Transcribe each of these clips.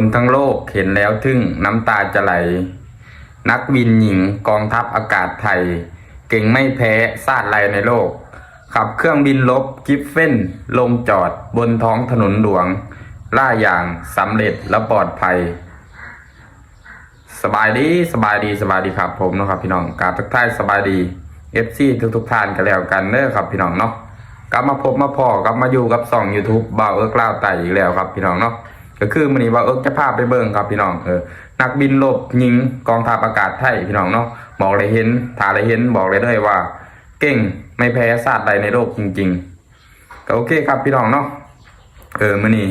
คนทั้งโลกเห็นแล้วทึ่งน้ำตาจะไหล นักบินหญิงกองทัพอากาศไทย เก่งไม่แพ้ซาดไรในโลก ขับเครื่องบินลบกิฟเฟนลงจอดบนท้องถนนหลวง ล่าอย่างสำเร็จและปลอดภัย สบายดีสบายดีสบายดีครับผมนะครับพี่น้องกาบทักทายสบายดีเอฟซีทุกทุกท่านกันแล้วกันเด้อครับพี่น้องเนาะกลับมาพบมาพอกลับมาอยู่กับสอง YouTube บ่าวเอิร์กล่าวไต่อีกแล้วครับพี่น้องเนาะ ก็คือมื้อนี้บ่าเอิร์กจะพาไปเบิ่งครับพี่น้องเออนักบินลบยิงกองทัพอากาศไทยพี่น้องเนาะบอกเลยเห็นถ้าเลยเห็นบอกเลยเลยว่า เก่งไม่แพ้ชาสติใดในโลกจริง ๆ ก็โอเคครับพี่น้องเนาะเออมื่อนี้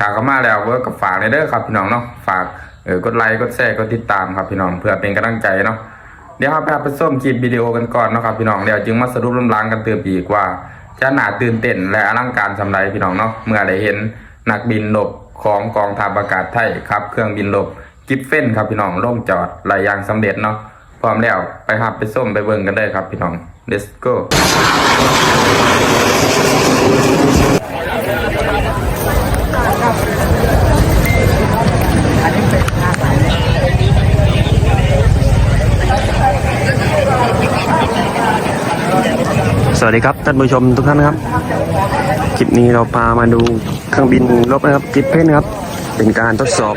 กากมาแล้วเวิร์กกับฝากเลยเด้อครับพี่น้องเนาะฝากเออกดไลค์กดแชร์กดติดตามครับพี่น้องเพื่อเป็นกำลังใจเนาะเดี๋ยวเราไปไปส้มคลิปวิดีโอกันก่อนเนาะครับพี่น้องเดี๋ยวจึงมาสรุปลำลางกันเตือนอีกว่าจะหนาตื่นเต้นและอลังการสำไรพี่น้องเนาะเมื่อได้เห็นนักบินหลบ ของกองทัพอากาศไทยครับ เครื่องบินลบกิฟเฟนครับพี่น้องลงจอดหลายอย่างสำเร็จเนาะพร้อมแล้วไปหับไปส้มไปเบิ่งกันได้ครับพี่น้อง let's go สวัสดีครับท่านผู้ชมทุกท่านครับ ลิปนี้เราพามาดูเครื่องบินรบนะครับกิฟเพนนครับ เป็นการทดสอบ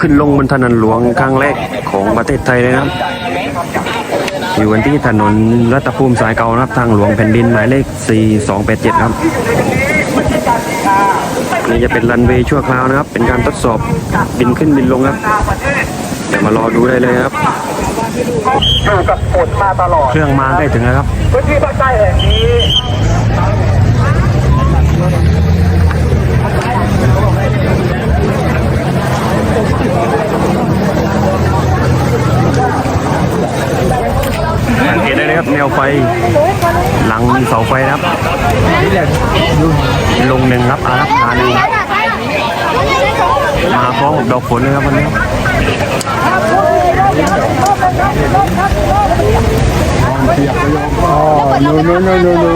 ขึ้นลงบนถนนหลวงครั้งแรกของประเทศไทยเลยนะครับ อยู่กันที่ถนนรัตภูมิสายเก่านะครับทางหลวงแผ่นดินหมายเลข 4287 ครับ นี่จะเป็นรันเวย์ชั่วคราวนะครับ เป็นการทดสอบบินขึ้นบินลงครับเดี๋ยวมารอดูได้เลยครับอยู่กับฝนมาตลอดเครื่องมาใกล้ถึงแล้วครับพื้นที่ภาคใต้แห่งนี้ เกตได้เลยครับ แนวไฟ หลังเสาไฟนะครับ ลงหนึ่งครับอารับงานหนึ่งมาพร้อมกับดอกฝนเลยครับวันนี้อ๋อนู่นนู่นนู่นนู่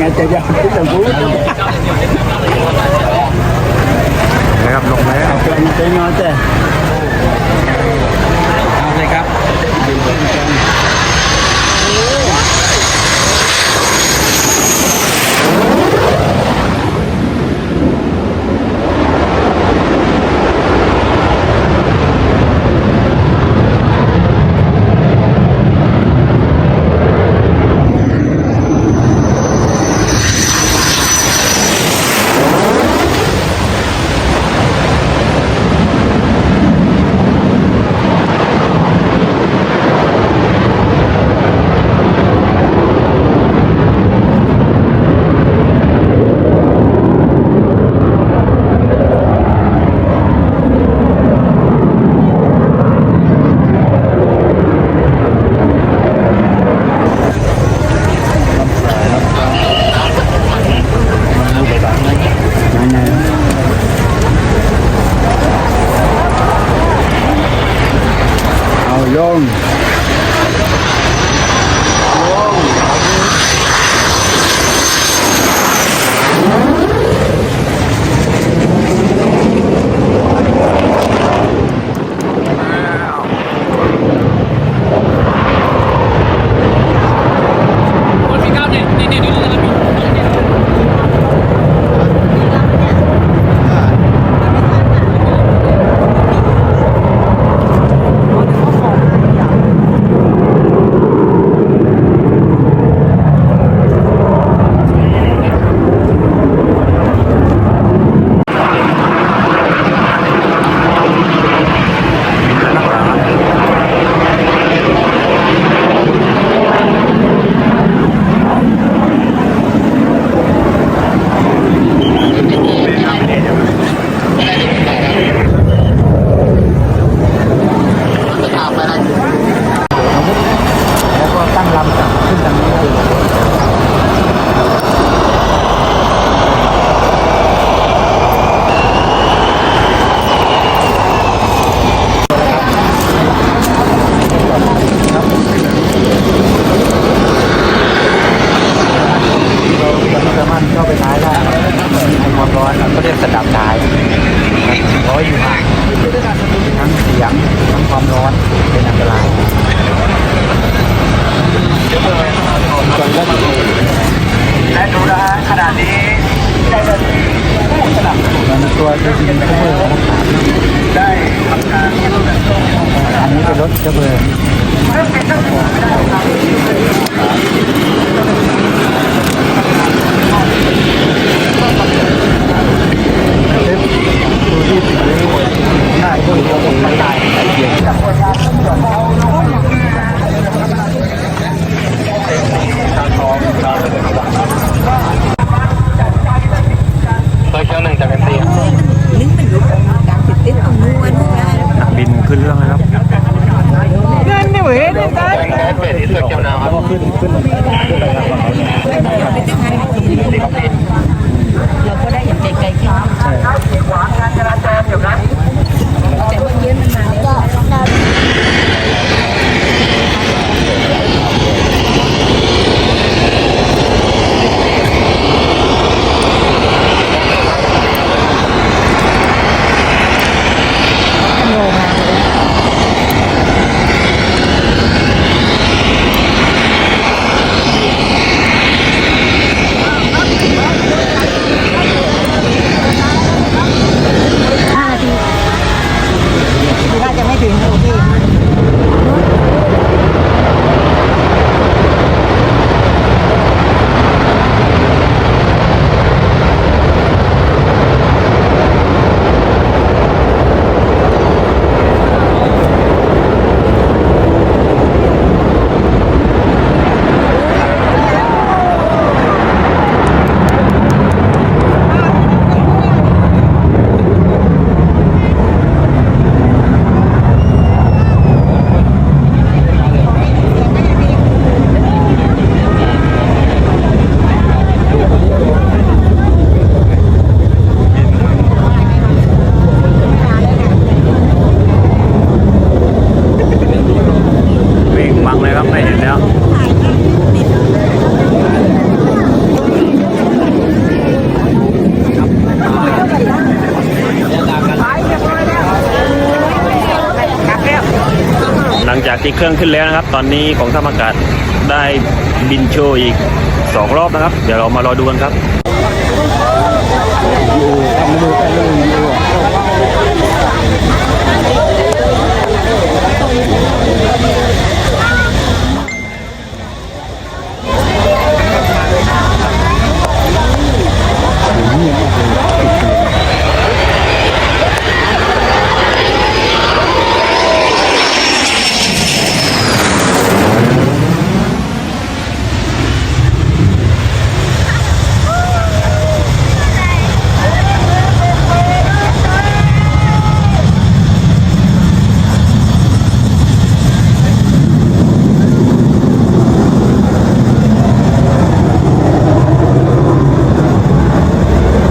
นจะยังที่จะพูดนะครับลงแล้วเป็นเป็นงอแต่ นี้เป็ จากที่เครื่องขึ้นแล้วนะครับ ตอนนี้ของท่าอากาศได้บินโชว์อีกสองรอบนะครับ เดี๋ยวเรามารอดูกันครับ ทำมาดูไปเลยดู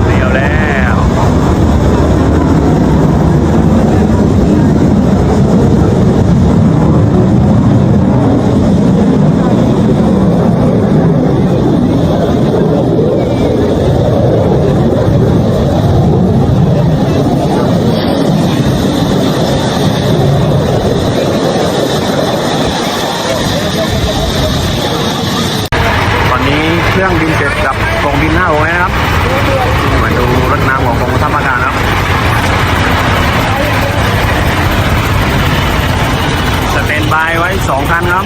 เดี๋ยวแล้ว ตอนนี้เครื่องบินเสร็จกับกองบินหน้าโรงแล้วนะครับ มาดูรถน้ำของกองทัพอากาศครับ สเตนบายไว้สองคันครับ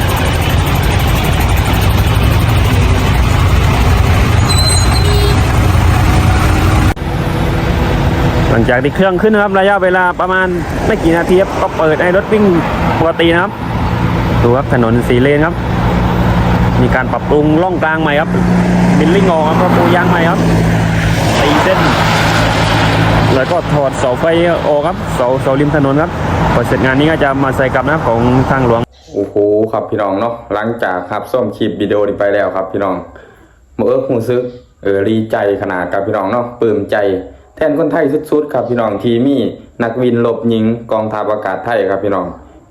ห ลังจากที่เครื่องขึ้นนะครับระยะเวลาประมาณไม่กี่นาทีครับก็เปิดให้รถวิ่งปกตินะครับดูครับถนนสีเลนครับ มีการปรับปรุงร่องกลางใหม่ครับบินลิ่งออกครับก็ปูยางใหม่ครับตีเส้น แล้วก็ถอดเสาไฟออกครับเสาเสาริมถนนครับพอเสร็จงานนี้ก็จะมาใส่กลับนะของทางหลวงโอ้โหครับพี่น้องเนาะหลังจากครับส้มคลิปวิดีโอนี้ไปแล้วครับพี่น้องเมื่อหูซึกเออรีใจขนาดครับพี่น้องเนาะปลื้มใจ แทนคนไทยสุดๆครับพี่น้องทีมีนักวินลบยิงกองทัพอากาศไทยครับพี่น้อง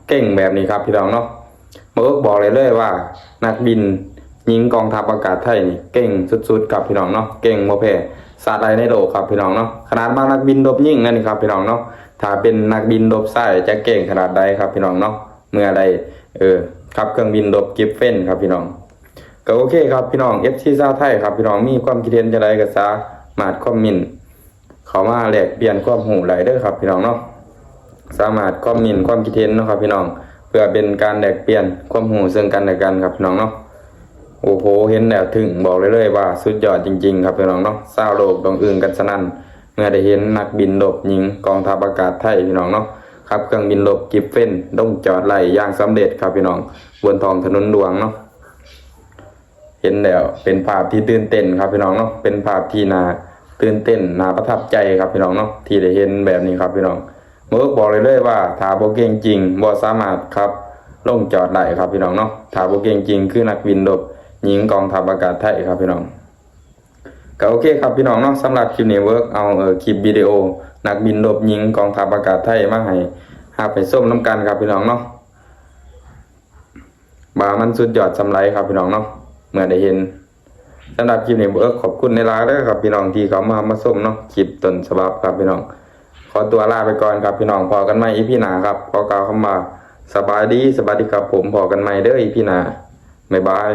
เก่งแบบนี้ครับพี่น้องเนาะเมื่อบอกเลยเลยว่า นักบินยิงกองทัพอากาศไทยนี่เก่งสุดๆครับพี่น้องเนาะเก่งโมเพศาสตร์ไรในโลกครับพี่น้องเนาะขนาดบางนักบินลบยิงนั่นนี่ครับพี่น้องเนาะถ้าเป็นนักบินลบไส้จะเก่งขนาดใดครับพี่น้องเนาะเมื่อใดเออขับเครื่องบินลบกิฟเฟนครับพี่น้องก็โอเคครับพี่น้อง FC ชาไทยครับพี่น้องมีความคิดเห็นจะไรก็สามารถคอมเมนต์ เขามาแลกเปลี่ยนความหูไหลเด้อครับ พี่น้องเนาะสามารถคอมเมนต์ความคิดเห็นเนาะครับ พี่น้อง เพื่อเป็นการแลกเปลี่ยนความหูซึ่งกันและกันครับพี่น้องเนาะโอ้โหเห็นแล้วถึงบอกเลยเลยว่าสุดยอดจริง ๆ ครับพี่น้องเนาะเศร้าวโลกต้องอื่นกันสนั่นเมื่อได้เห็นนักบินลบหญิงกองทัพอากาศไทยพี่น้องเนาะขับเครื่องบินลบกิฟเฟนต้องจอดไหลอย่างสำเร็จครับพี่น้องบนท้องถนนหลวงเนาะเห็นแล้วเป็นภาพที่ตื่นเต้นครับพี่น้องเนาะเป็นภาพที่น่า ตื่นเต้นน่าประทับใจครับพี่น้องเนาะที่ได้เห็นแบบนี้ครับพี่น้องเมื่อบอกเลยเลยว่าถ้าบ่เก่งจริงบ่สามารถครับลงจอดได้ครับพี่น้องเนาะถ้าบ่เก่งจริงคือนักบินรบหญิงกองทัพอากาศไทยครับพี่น้องก็โอเคครับพี่น้องเนาะสำหรับคลิปนี้เวิร์กเอาเออคลิปวิดีโอ นักบินรบหญิงกองทัพอากาศไทยมาให้หาไปส้มน้ำกันครับพี่น้องเนาะบามันสุดยอดสำไรครับพี่น้องเนาะเมื่อได้เห็น สำหรับคลิปนี้เบิกขอบคุณในร้านเด้อครับพี่น้องที่เขามามาส้มเนาะคลิปต้นฉบับครับพี่น้อง ขอตัวลาไปก่อนครับพี่น้องพอกันใหม่อีพี่หนาครับขอกล่าวคำว่าสบายดีสบายดีครับผมพอกันใหม่เด้ออีพี่หนาบ๊ายบาย